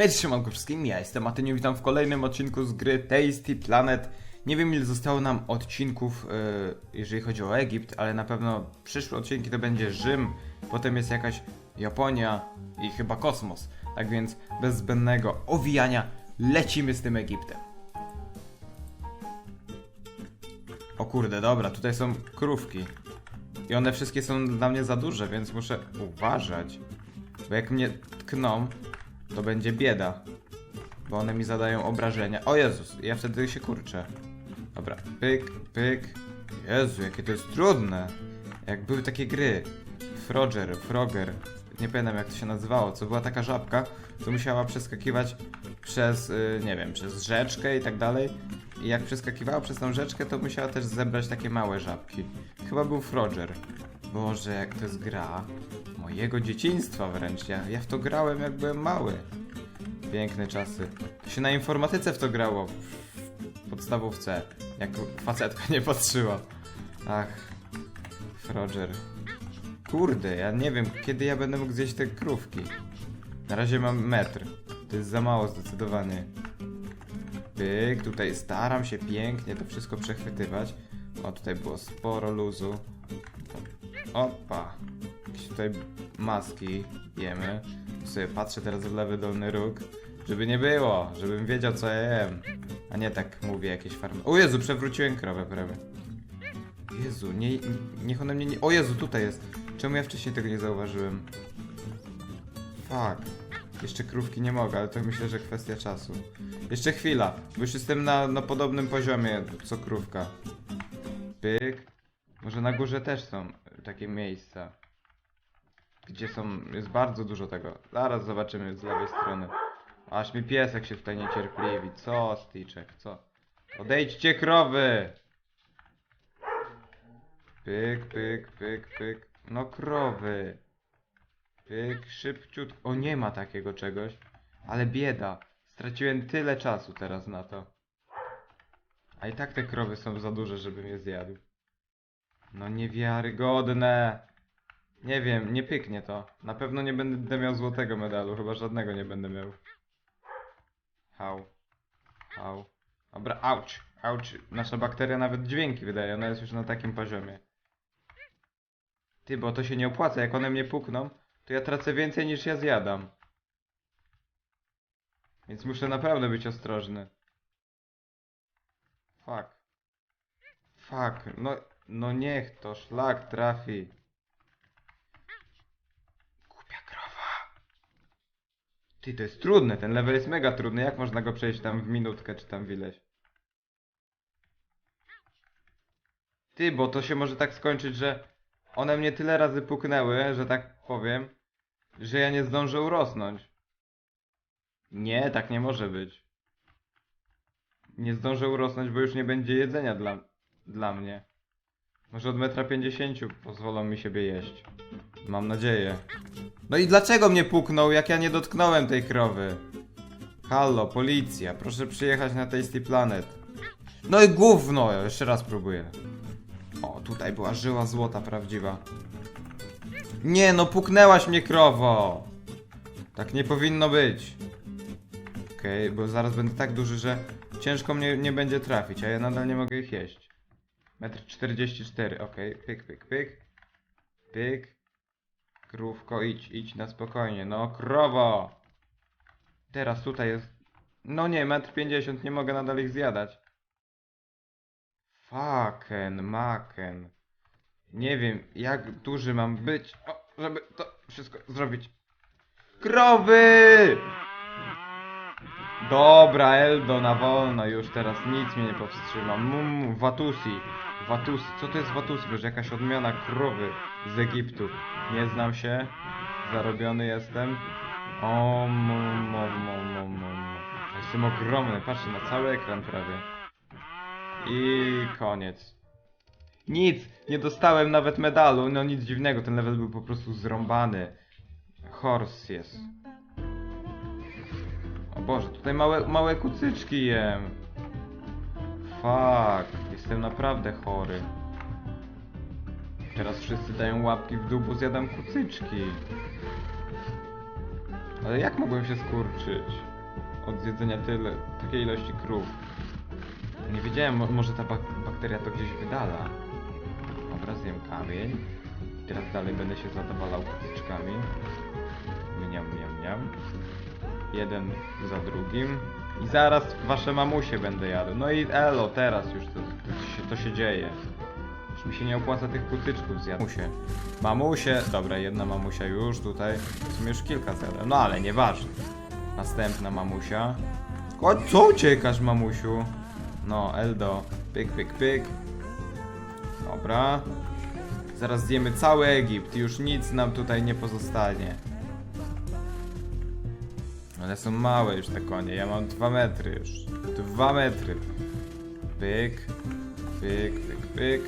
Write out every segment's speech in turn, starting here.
Hej, siemanko wszystkim, ja jestem Matyniu, witam w kolejnym odcinku z gry Tasty Planet. Nie wiem ile zostało nam odcinków, yy, jeżeli chodzi o Egipt, ale na pewno przyszłe odcinki to będzie Rzym, potem jest jakaś Japonia i chyba kosmos. Tak więc bez zbędnego owijania lecimy z tym Egiptem. O kurde, dobra, tutaj są krówki. I one wszystkie są dla mnie za duże, więc muszę uważać. Bo jak mnie tkną, to będzie bieda. Bo one mi zadają obrażenia. O Jezus, ja wtedy się kurczę. Dobra, pyk, pyk. Jezu, jakie to jest trudne. Jak były takie gry. Froger, Froger. Nie pamiętam jak to się nazywało. Co była taka żabka, co musiała przeskakiwać przez, y, nie wiem, przez rzeczkę i tak dalej. I jak przeskakiwała przez tą rzeczkę, to musiała też zebrać takie małe żabki. Chyba był Froger. Boże, jak to jest gra mojego dzieciństwa wręcz. Ja, ja w to grałem jak byłem mały. Piękne czasy. Się na informatyce w to grało. W podstawówce. Jak facetka nie patrzyła. Ach. Froger. Kurde, ja nie wiem, kiedy ja będę mógł zjeść te krówki. Na razie mam metr. To jest za mało zdecydowanie. Pyk, tutaj staram się pięknie to wszystko przechwytywać. O, tutaj było sporo luzu. Opa. Jakieś tutaj maski jemy. Sobie patrzę teraz w lewy dolny róg. Żeby nie było, żebym wiedział co ja jem. A nie tak mówię jakieś farmy. O Jezu, przewróciłem krowę prawie. Jezu, nie, niech one mnie nie... O Jezu, tutaj jest. Czemu ja wcześniej tego nie zauważyłem? Fuck. Jeszcze krówki nie mogę, ale to myślę, że kwestia czasu. Jeszcze chwila, bo już jestem na, na podobnym poziomie co krówka. Pyk. Może na górze też są takie miejsca. Gdzie są. Jest bardzo dużo tego. Zaraz zobaczymy z lewej strony. Aż mi piesek się tutaj niecierpliwi. Co, Styczek, co? Odejdźcie krowy! Pyk, pyk, pyk, pyk. No krowy. Pyk, szybciutko. O, nie ma takiego czegoś. Ale bieda. Straciłem tyle czasu teraz na to. A i tak te krowy są za duże, żebym je zjadł. No niewiarygodne. Nie wiem, nie pyknie to. Na pewno nie będę miał złotego medalu, chyba żadnego nie będę miał. Hał. Hał. Dobra, auć. Auć. Nasza bakteria nawet dźwięki wydaje, ona jest już na takim poziomie. Ty, bo to się nie opłaca, jak one mnie pukną, to ja tracę więcej niż ja zjadam. Więc muszę naprawdę być ostrożny. Fuck. Fuck, no, no niech to szlak trafi. Ty, to jest trudne, ten level jest mega trudny. Jak można go przejść tam w minutkę, czy tam w ileś? Ty, bo to się może tak skończyć, że one mnie tyle razy puknęły, że tak powiem, że ja nie zdążę urosnąć. Nie, tak nie może być. Nie zdążę urosnąć, bo już nie będzie jedzenia dla, dla mnie. Może od metra pięćdziesięciu pozwolą mi siebie jeść. Mam nadzieję. No i dlaczego mnie puknął, jak ja nie dotknąłem tej krowy? Hallo, policja, proszę przyjechać na Tasty Planet. No i gówno, jeszcze raz próbuję. O, tutaj była żyła złota prawdziwa. Nie, no puknęłaś mnie krowo! Tak nie powinno być. Okej, bo zaraz będę tak duży, że ciężko mnie nie będzie trafić, a ja nadal nie mogę ich jeść. Metr 44, okej, pyk, pyk, pyk. Pyk. Krówko, idź, idź na spokojnie, no krowo! Teraz tutaj jest... No nie, metr 50, nie mogę nadal ich zjadać. Fucken, maken. Nie wiem, jak duży mam być, o, żeby to wszystko zrobić. Krowy! Dobra, Eldo, na wolno, już teraz nic mnie nie powstrzyma. Mum, Watusi. Watusi, co to jest Watusi? Boże, jakaś odmiana krowy z Egiptu. Nie znam się, zarobiony jestem. O, mum, mum, mum. Jestem ogromny, patrzcie, na cały ekran prawie. I koniec. Nic, nie dostałem nawet medalu, no nic dziwnego, ten level był po prostu zrąbany. Horse jest. Boże, tutaj małe, małe kucyczki jem. Fuck, jestem naprawdę chory. Teraz wszyscy dają łapki w dół, bo zjadam kucyczki. Ale jak mogłem się skurczyć? Od zjedzenia tyle, takiej ilości krów. Nie wiedziałem, mo- może ta bak- bakteria to gdzieś wydala. Dobra, zjem kamień. Teraz dalej będę się zadowalał kotyczkami. Mniam, mniam, mniam. Jeden za drugim. I zaraz wasze mamusie będę jadł. No i elo, teraz już to, to, się, to się dzieje. Już mi się nie opłaca tych kutyczków zjadł. Mamusie. Mamusie. Dobra, jedna mamusia już tutaj. W sumie już kilka zjadłem. No ale nieważne. Następna mamusia. Chodź, co uciekasz, mamusiu? No, Eldo. Pyk, pyk, pyk. Dobra. Zaraz zjemy cały Egipt. Już nic nam tutaj nie pozostanie. Ale są małe już te konie. Ja mam dwa metry już. Dwa metry. Pyk. Pyk, pyk, pyk.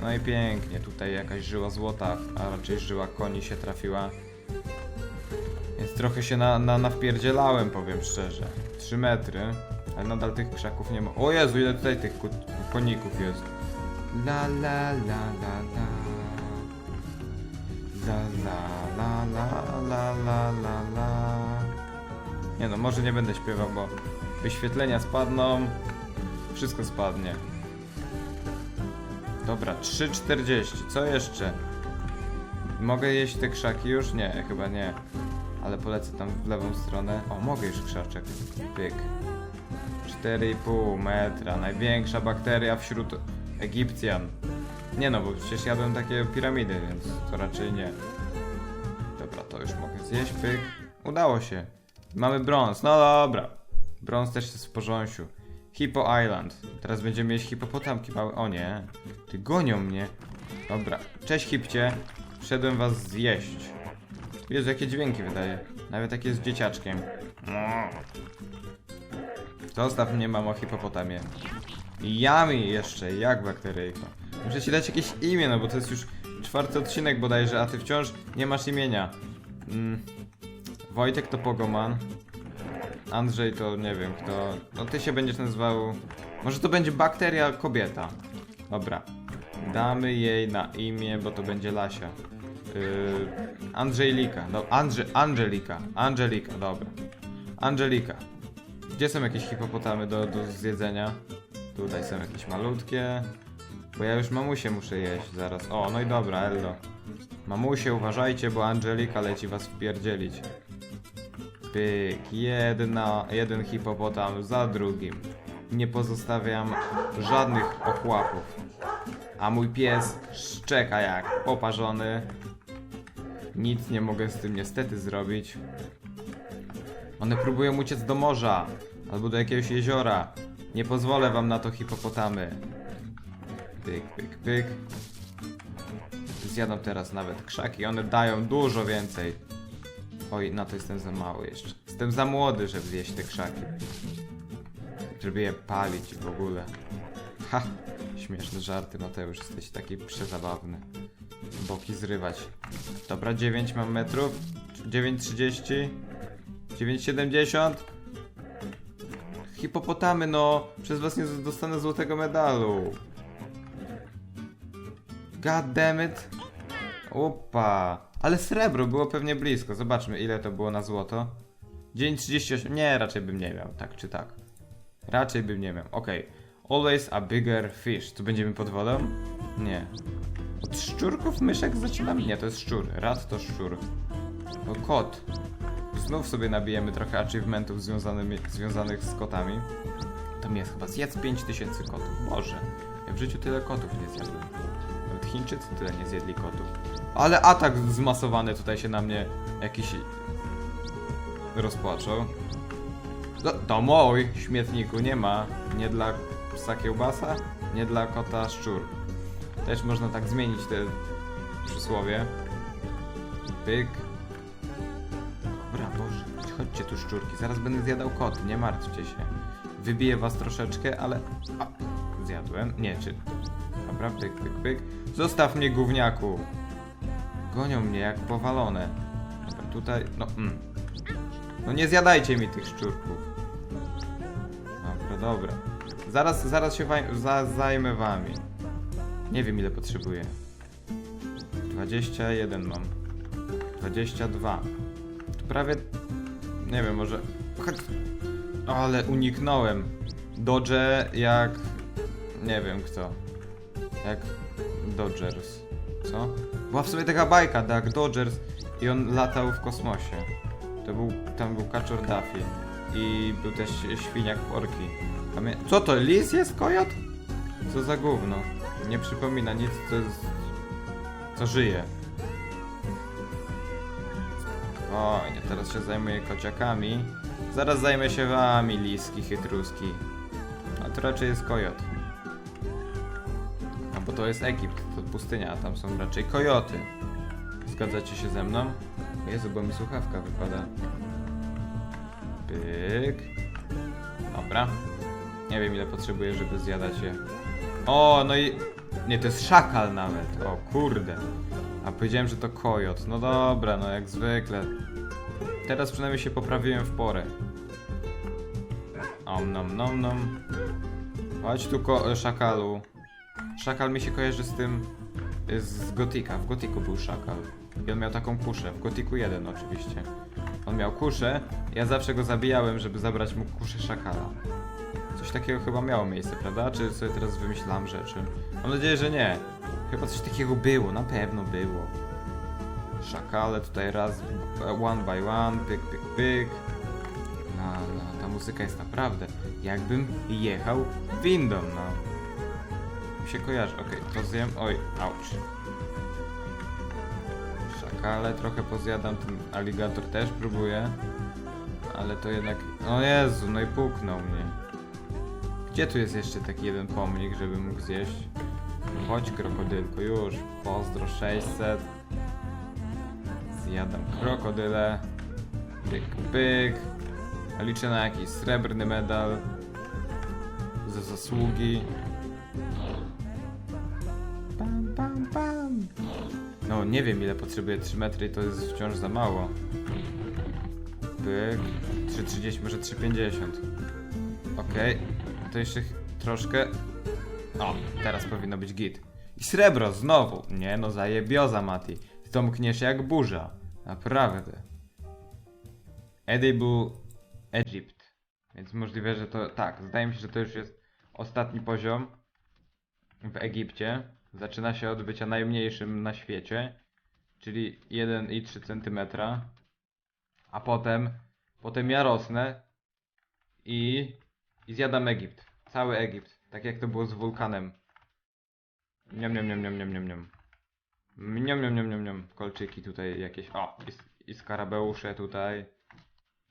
No i pięknie. Tutaj jakaś żyła złota, a raczej żyła koni się trafiła. Więc trochę się na, na, nawpierdzielałem, powiem szczerze. 3 metry. Ale nadal tych krzaków nie ma. O Jezu, ile tutaj tych koników jest. La la la la. La Nie no, może nie będę śpiewał, bo wyświetlenia spadną. Wszystko spadnie. Dobra, 3,40. Co jeszcze? Mogę jeść te krzaki już? Nie, chyba nie. Ale polecę tam w lewą stronę. O, mogę już krzaczek. Pyk. 4,5 metra. Największa bakteria wśród Egipcjan. Nie no, bo przecież jadłem takie piramidy, więc to raczej nie. Dobra, to już mogę zjeść. Pyk. Udało się. Mamy brąz. No dobra. Brąz też jest w porządku. Hippo Island. Teraz będziemy mieć hipopotamki małe. O nie. Ty gonią mnie. Dobra. Cześć hipcie. Wszedłem was zjeść. Jezu, jakie dźwięki wydaje. Nawet jak jest dzieciaczkiem. Zostaw mnie, mamo, hipopotamie. Yummy jeszcze, jak bakteryjko. Muszę ci dać jakieś imię, no bo to jest już czwarty odcinek bodajże, a ty wciąż nie masz imienia. Mm. Wojtek to Pogoman. Andrzej to nie wiem kto. No ty się będziesz nazywał. Może to będzie bakteria kobieta. Dobra. Damy jej na imię, bo to będzie Lasia. Yy, Andrzejlika. No, Andrze, Angelika. Angelika, dobra. Angelika. Gdzie są jakieś hipopotamy do, do zjedzenia? Tutaj są jakieś malutkie. Bo ja już mamusie muszę jeść zaraz. O, no i dobra, Eldo. Mamusie, uważajcie, bo Angelika leci was wpierdzielić. Pyk, jedna, jeden hipopotam za drugim. Nie pozostawiam żadnych ochłapów. A mój pies szczeka jak poparzony. Nic nie mogę z tym niestety zrobić. One próbują uciec do morza albo do jakiegoś jeziora. Nie pozwolę wam na to hipopotamy. Pyk, pyk, pyk. Zjadą teraz nawet krzaki. One dają dużo więcej. Oj, na to jestem za mały jeszcze. Jestem za młody, żeby zjeść te krzaki. Żeby je palić w ogóle. Ha! Śmieszne żarty, Mateusz. Jesteś taki przezabawny. Boki zrywać. Dobra, 9 mam metrów. 9,30. 9,70. Hipopotamy, no. Przez was nie dostanę złotego medalu. God damn it. Opa. Ale srebro było pewnie blisko. Zobaczmy, ile to było na złoto. 9,38. Nie, raczej bym nie miał. Tak czy tak. Raczej bym nie miał. Okej. Always a bigger fish. Tu będziemy pod wodą? Nie. Od szczurków myszek zaczynamy? Nie, to jest szczur. Rad to szczur. Kot. Znów sobie nabijemy trochę achievementów związanych z kotami. To mi jest chyba zjedz 5000 kotów. Boże. Ja w życiu tyle kotów nie zjadłem. Nawet Chińczycy tyle nie zjedli kotów. Ale atak zmasowany tutaj się na mnie jakiś rozpłaczał. To, to mój śmietniku nie ma. Nie dla psa kiełbasa, nie dla kota szczur. Też można tak zmienić te przysłowie. Pyk. Dobra, Boże, chodźcie tu szczurki, zaraz będę zjadał koty, nie martwcie się. Wybiję was troszeczkę, ale... A, zjadłem, nie, czy... Dobra, pyk, pyk, pyk. Zostaw mnie, gówniaku! Gonią mnie jak powalone. Dobra, tutaj, no, mm. No nie zjadajcie mi tych szczurków. Dobra, dobra. Zaraz, zaraz się za, zajmę wami. Nie wiem ile potrzebuję. 21 mam. 22. Tu prawie... Nie wiem, może... Ale uniknąłem. Dodge jak... Nie wiem kto. Jak Dodgers. Co? Była w sobie taka bajka, tak, Dodgers i on latał w kosmosie. To był, tam był kaczor Duffy i był też świniak Porki. Pamię Co to, lis jest kojot? Co za gówno? Nie przypomina nic, co jest... co żyje. Spokojnie, teraz się zajmuję kociakami. Zaraz zajmę się wami, liski, chytruski. A to raczej jest kojot. Bo to jest Egipt, to pustynia, a tam są raczej kojoty. Zgadzacie się ze mną? Jezu, bo mi słuchawka wypada. Pyk. Dobra. Nie wiem ile potrzebuję, żeby zjadać je. O, no i... Nie, to jest szakal nawet. O, kurde. A powiedziałem, że to kojot. No dobra, no jak zwykle. Teraz przynajmniej się poprawiłem w porę. Om nom nom nom. Chodź tu ko- szakalu. Szakal mi się kojarzy z tym y, z Gotika. W Gotiku był szakal. I on miał taką kuszę. W Gotiku 1 oczywiście. On miał kuszę. Ja zawsze go zabijałem, żeby zabrać mu kuszę szakala. Coś takiego chyba miało miejsce, prawda? Czy sobie teraz wymyślam rzeczy? Mam nadzieję, że nie. Chyba coś takiego było, na pewno było. Szakale tutaj raz, one by one, pyk, pyk, pyk. No, no, ta muzyka jest naprawdę jakbym jechał windą, no. Mi się kojarzy, okej, to zjem, oj, auć. Szakale trochę pozjadam, ten aligator też próbuje. Ale to jednak, o Jezu, no i puknął mnie. Gdzie tu jest jeszcze taki jeden pomnik, żeby mógł zjeść? No chodź krokodylku, już, pozdro 600. Zjadam krokodyle. Pyk, pyk. Liczę na jakiś srebrny medal. Za zasługi. No, nie wiem ile potrzebuję 3 metry i to jest wciąż za mało. Pyk. 3,30, może 3,50. Okej. To jeszcze troszkę. O, teraz powinno być git. I srebro, znowu. Nie no, zajebioza, Mati. Ty to mkniesz jak burza. Naprawdę. Edible Egypt. Więc możliwe, że to... Tak, zdaje mi się, że to już jest ostatni poziom w Egipcie. Zaczyna się od bycia najmniejszym na świecie, czyli 1,3 cm. A potem, potem ja rosnę i, i zjadam Egipt. Cały Egipt. Tak jak to było z wulkanem. Niam, niam, niam, niam, niam, niam, niam. Niam, niam, niam, niam, niam. Kolczyki tutaj jakieś. O, i, i skarabeusze tutaj.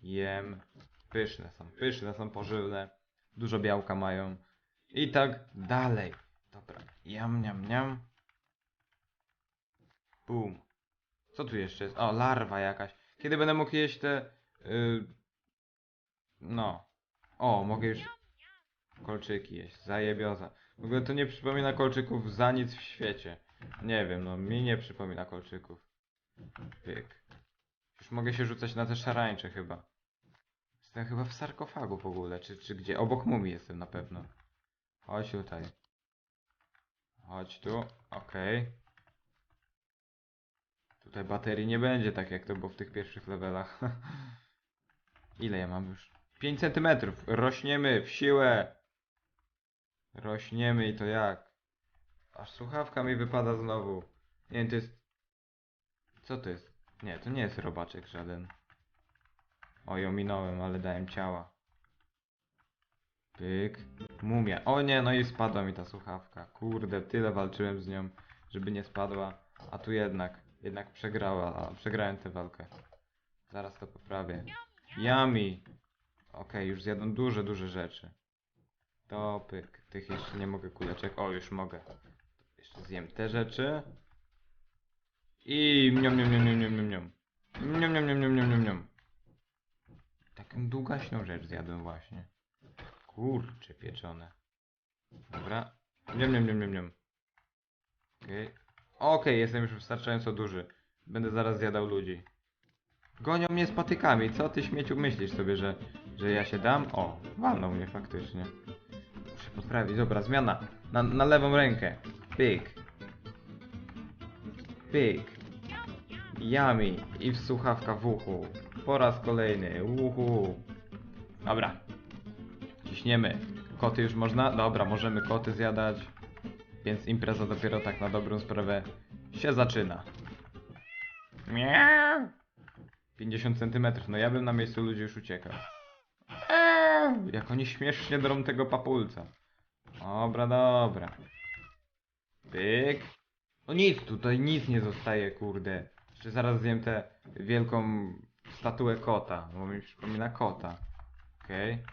Jem. Pyszne są, pyszne są, pożywne. Dużo białka mają. I tak dalej. Dobra. Jam, niam, niam. Bum. Co tu jeszcze jest? O, larwa jakaś. Kiedy będę mógł jeść te... y, no. O, mogę już... Kolczyki jeść. Zajebioza. W ogóle to nie przypomina kolczyków za nic w świecie. Nie wiem, no mi nie przypomina kolczyków. Pyk. Już mogę się rzucać na te szarańcze chyba. Jestem chyba w sarkofagu w ogóle, czy, czy gdzie? Obok mumii jestem na pewno. Chodź tutaj. Chodź tu, okej. Tutaj baterii nie będzie tak jak to było w tych pierwszych levelach. Ile ja mam już? 5 cm. Rośniemy w siłę. Rośniemy i to jak? Aż słuchawka mi wypada znowu. Nie wiem, to jest... Co to jest? Nie, to nie jest robaczek żaden. Oj, ominąłem, ale dałem ciała. Pyk. Mumia. O nie, no i spadła mi ta słuchawka. Kurde, tyle walczyłem z nią, żeby nie spadła. A tu jednak, jednak przegrała. Przegrałem tę walkę. Zaraz to poprawię. Yummy. Okej, już zjadłem duże, duże rzeczy. To pyk. Tych jeszcze nie mogę kuleczek. O, już mogę. Jeszcze zjem te rzeczy. I miam, miam, miam, miam, miam. Miam, miam, miam, miam, miam, miam, miam. Taką długaśną rzecz zjadłem właśnie. Kurcze pieczone. Dobra. Miam, miam, miam, miam, miam. Okej. Okej, jestem już wystarczająco duży. Będę zaraz zjadał ludzi. Gonią mnie z patykami. Co ty śmieciu myślisz sobie, że, że ja się dam? O, walną mnie faktycznie. Muszę poprawić. Dobra, zmiana. Na, na lewą rękę. Pyk. Pyk. Yummy. I w słuchawka w uchu. Po raz kolejny. Uhu. Dobra. Ciśniemy. Koty już można? Dobra, możemy koty zjadać. Więc impreza dopiero tak na dobrą sprawę się zaczyna. Miau. 50 cm. No ja bym na miejscu ludzi już uciekał. Eee, jak oni śmiesznie drą tego papulca. Dobra, dobra. Pyk. No nic, tutaj nic nie zostaje, kurde. Jeszcze zaraz zjem tę wielką statuę kota, bo mi przypomina kota. Okej.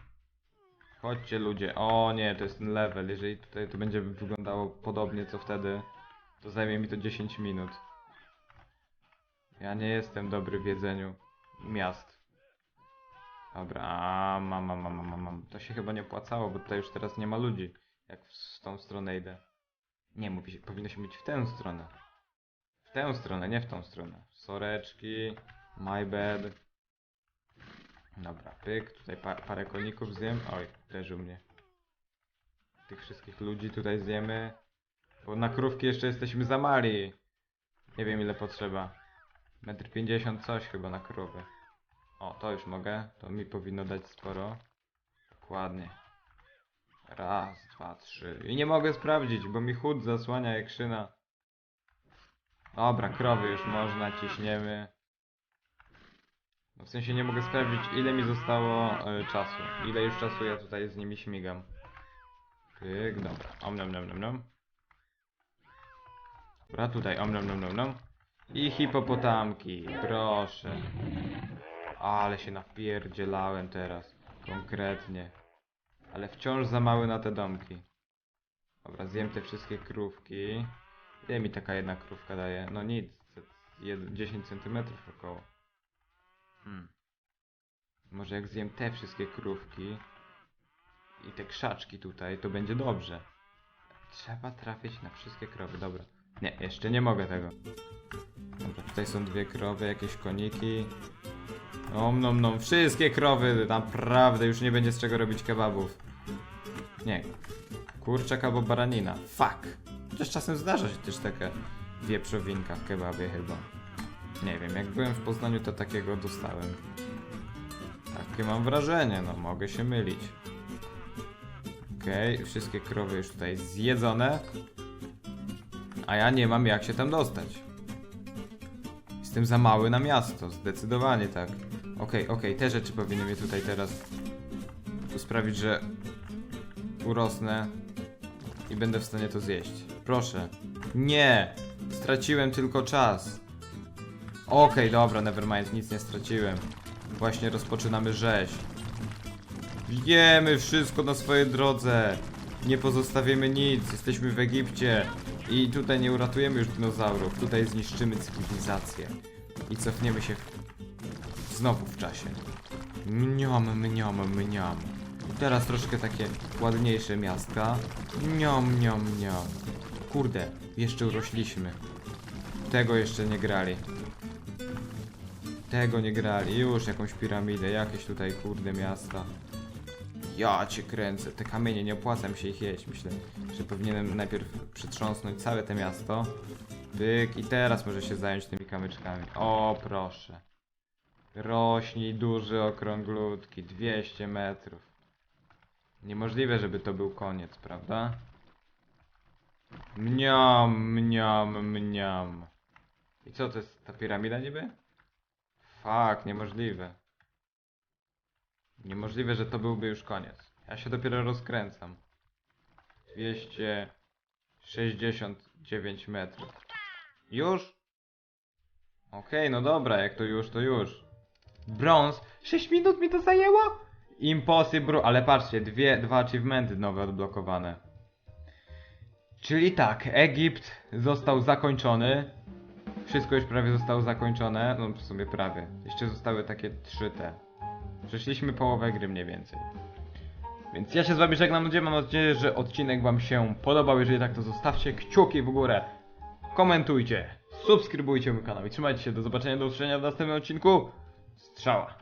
Chodźcie ludzie. O nie, to jest ten level. Jeżeli tutaj to będzie wyglądało podobnie co wtedy, to zajmie mi to 10 minut. Ja nie jestem dobry w jedzeniu miast. Dobra, a, mam, mam, mam, mam, mam. To się chyba nie opłacało, bo tutaj już teraz nie ma ludzi. Jak w tą stronę idę. Nie, mówi się, powinno się być w tę stronę. W tę stronę, nie w tą stronę. Soreczki, my bad. Dobra, pyk, tutaj pa parę koników zjem. Oj, uderzył mnie. Tych wszystkich ludzi tutaj zjemy. Bo na krówki jeszcze jesteśmy za mali. Nie wiem ile potrzeba. Metr pięćdziesiąt coś chyba na krowy. O, to już mogę. To mi powinno dać sporo. Dokładnie. Raz, dwa, trzy. I nie mogę sprawdzić, bo mi chód zasłania jak szyna. Dobra, krowy już można, ciśniemy. No w sensie nie mogę sprawdzić, ile mi zostało e, czasu. Ile już czasu ja tutaj z nimi śmigam. Pyk, dobra. Om nom nom nom nom. Dobra, tutaj om nom nom nom nom. I hipopotamki, proszę. Ale się napierdzielałem teraz. Konkretnie. Ale wciąż za mały na te domki. Dobra, zjem te wszystkie krówki. Ile mi taka jedna krówka daje? No nic. z- jed- 10 cm około. Hmm. Może jak zjem te wszystkie krówki i te krzaczki tutaj, to będzie dobrze. Trzeba trafić na wszystkie krowy, dobra. Nie, jeszcze nie mogę tego. Dobra, tutaj są dwie krowy, jakieś koniki. Om nom nom, wszystkie krowy, naprawdę już nie będzie z czego robić kebabów. Nie, kurczak albo baranina, fuck. Chociaż czasem zdarza się też taka wieprzowinka w kebabie chyba. Nie wiem, jak byłem w Poznaniu to takiego dostałem. Takie mam wrażenie, no mogę się mylić. Okej, wszystkie krowy już tutaj zjedzone. A ja nie mam jak się tam dostać. Jestem za mały na miasto, zdecydowanie tak. Okej, okej, te rzeczy powinny mnie tutaj teraz sprawić, że urosnę i będę w stanie to zjeść. Proszę. Nie! Straciłem tylko czas. Okej, dobra, nevermind, nic nie straciłem. Właśnie rozpoczynamy rzeź. Jemy wszystko na swojej drodze. Nie pozostawimy nic. Jesteśmy w Egipcie. I tutaj nie uratujemy już dinozaurów. Tutaj zniszczymy cywilizację. I cofniemy się znowu w czasie. Mniam, mniam, mniam. Teraz troszkę takie ładniejsze miastka. Mniam, mniam, mniam. Kurde, jeszcze urośliśmy. Tego jeszcze nie grali. Tego nie grali. Już jakąś piramidę, jakieś tutaj kurde miasta. Ja cię kręcę. Te kamienie, nie opłaca mi się ich jeść. Myślę, że powinienem najpierw przytrząsnąć całe to miasto. Pyk i teraz może się zająć tymi kamyczkami. O, proszę. Rośnij duży, okrąglutki. 200 metrów. Niemożliwe, żeby to był koniec, prawda? Mniam, mniam, mniam. I co, to jest ta piramida niby? Fuck, niemożliwe. Niemożliwe, że to byłby już koniec. Ja się dopiero rozkręcam. 269 metrów. Już? Okej, no dobra, jak to już, to już. Brąz? 6 minut mi to zajęło? Impossible, ale patrzcie, dwie, dwa achievementy nowe odblokowane. Czyli tak, Egipt został zakończony. Wszystko już prawie zostało zakończone. No w sumie prawie. Jeszcze zostały takie trzy te. Przeszliśmy połowę gry mniej więcej. Więc ja się z wami żegnam ludzie, mam nadzieję, że odcinek wam się podobał. Jeżeli tak, to zostawcie kciuki w górę. Komentujcie, subskrybujcie mój kanał i trzymajcie się. Do zobaczenia, do usłyszenia w następnym odcinku. Strzała.